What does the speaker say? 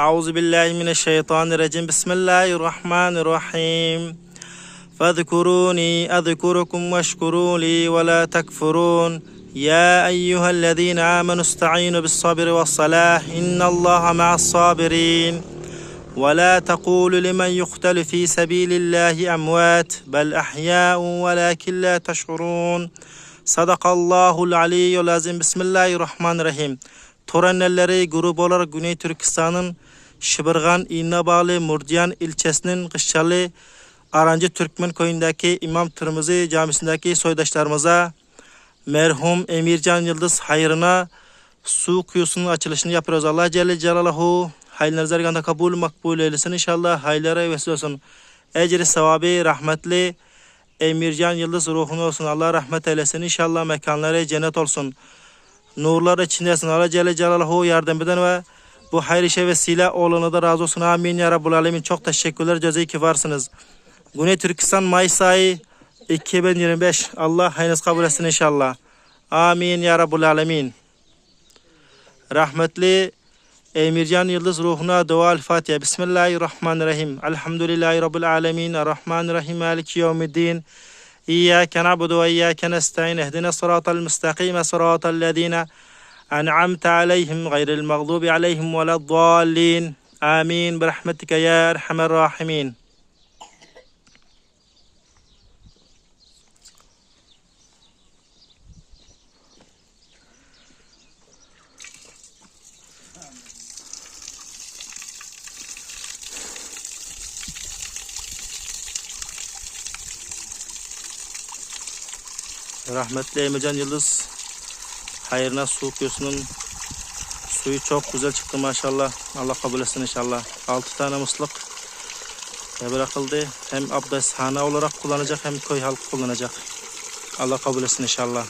أعوذ بالله من الشيطان الرجيم. بسم الله الرحمن الرحيم. فاذكروني أذكركم واشكروا لي ولا تكفرون. يا أيها الذين آمنوا استعينوا بالصبر والصلاة إن الله مع الصابرين. ولا تقولوا لمن يقتل في سبيل الله أموات بل أحياء ولكن لا تشعرون. صدق الله العلي العظيم. بسم الله الرحمن الرحيم. Törenleri grup olarak Güney Türkistan'ın Şıbırgan, İğnebağlı, Murdiyan ilçesinin Kışçalı, Arancı Türkmen köyündeki İmam Tırmızı Camisi'ndeki soydaşlarımıza merhum Emircan Yıldız hayrına su kuyusunun açılışını yapıyoruz. Allah Celle Celaluhu hayırlarınızı erganda kabul makbul eylesin inşallah. Hayırlara vesile olsun. Ecri sevabı rahmetli Emircan Yıldız ruhuna olsun. Allah rahmet eylesin inşallah. Mekanları cennet olsun. Nurlar içindesin. Allah Celle Celaluhu yardım eden ve bu hayır işe vesile oğluna da razı olsun. Amin ya Rabbul Alemin. Çok teşekkürler. Cezayı ki varsınız. Güney Türkistan Mayıs ayı 2025. Allah hayrınız kabul etsin inşallah. Amin ya Rabbul Alemin. Rahmetli Emircan Yıldız ruhuna dua Fatiha. Bismillahirrahmanirrahim. Elhamdülillahi Rabbil Alemin. Errahmanirrahim. Maliki yevmiddin. İyyâke na'budu ve iyyâke nesta'in. Ehdina sıratal müstakime sıratal lezîne أنعمت عليهم غير المغضوب عليهم ولا الضالين. آمين. برحمتك يا أرحم الراحمين. Rahmetli Emircan Yıldız Hayrına su kuyusunun suyu çok güzel çıktı maşallah. Allah kabul etsin inşallah. 6 tane mıslık bırakıldı. Hem abdesthane olarak kullanacak hem köy halkı kullanacak. Allah kabul etsin inşallah.